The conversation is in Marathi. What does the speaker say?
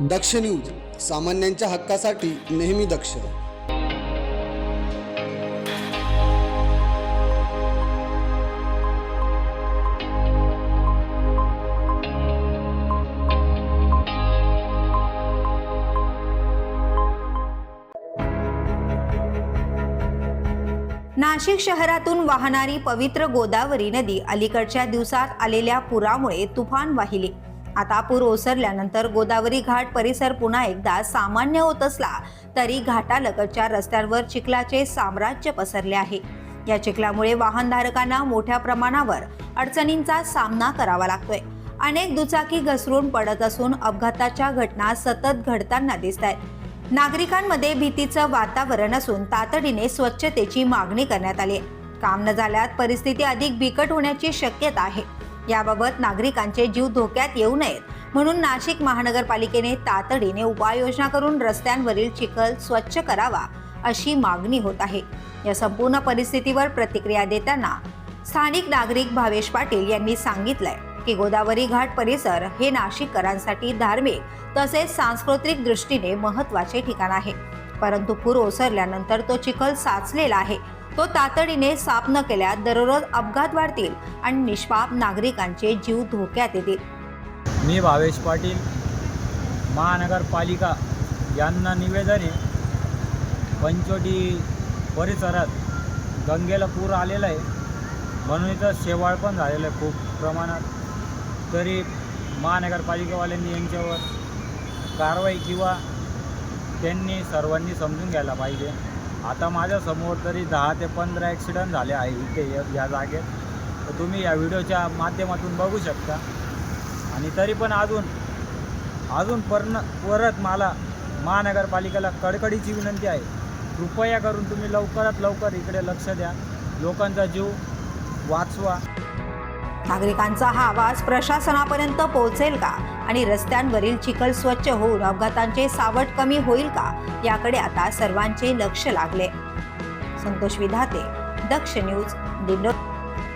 दक्ष न्यूज सामान्यांच्या हक्कासाठी नेहमी दक्ष. नाशिक शहरातून वाहणारी पवित्र गोदावरी नदी अलीकडच्या दिवसात आलेल्या पुरामुळे तुफान वाहिली. आता पूर ओसरल्यानंतर गोदावरी घाट परिसर पुन्हा एकदा सामान्य होत असला तरी घाटालगतच्या रस्त्यांवर चिखलाचे साम्राज्य पसरले आहे. या चिखलामुळे वाहनधारकांना मोठ्या प्रमाणावर अडचणींचा सामना करावा लागतोय. अनेक दुचाकी घसरून पडत असून अपघाताच्या घटना सतत घडताना दिसत आहेत नागरिकांमध्ये भीतीचं वातावरण असून तातडीने स्वच्छतेची मागणी करण्यात आली आहे. काम न झाल्यास परिस्थिती अधिक बिकट होण्याची शक्यता आहे. याबाबत नागरिकांचे जीव धोक्यात येऊ नयेत. म्हणून नाशिक महानगरपालिकेने तातडीने उपाययोजना करून रस्त्यांवरील चिखल स्वच्छ करावा अशी मागणी होत आहे. या संपूर्ण परिस्थितीवर प्रतिक्रिया देताना स्थानिक नागरिक भावेश पाटील यांनी सांगितलंय की गोदावरी घाट परिसर हे नाशिककरांसाठी धार्मिक तसेच सांस्कृतिक दृष्टीने महत्त्वाचे ठिकाण आहे. परंतु पूर ओसरल्यानंतर तो चिखल साचलेला आहे. तो तातडीने साफ न केल्यास दररोज अपघात वाढतील आणि निष्पाप नागरिकांचे जीव धोक्यात येतील. मी भावेश पाटील महानगरपालिका यांना निवेदन आहे पंचोटी परिसरात गंगेला पूर आलेला आहे. म्हणून इथं शेवाळ पण झालेलं आहे खूप प्रमाणात. तरी महानगरपालिकेवाल्यांनी यांच्यावर कारवाई किंवा त्यांनी सर्वांनी समजून घ्यायला पाहिजे. आता माझ्यासमोर तरी दहा ते पंधरा ॲक्सिडंट झाले आहे इथे या- जागेत. तर तुम्ही या व्हिडिओच्या माध्यमातून बघू शकता. आणि तरी पण अजून अजून पर्ण परत मला महानगरपालिकेला कडकडीची विनंती आहे. कृपया करून तुम्ही लवकरात लवकर इकडे लक्ष द्या. लोकांचा जीव वाचवा. नागरिकांचा हा आवाज प्रशासनापर्यंत पोहोचेल का? आणि रस्त्यांवरील चिखल स्वच्छ होऊन अपघातांचे सावट कमी होईल का? याकडे आता सर्वांचे लक्ष लागले. संतोष विधाते दक्ष न्यूज दिंडोरी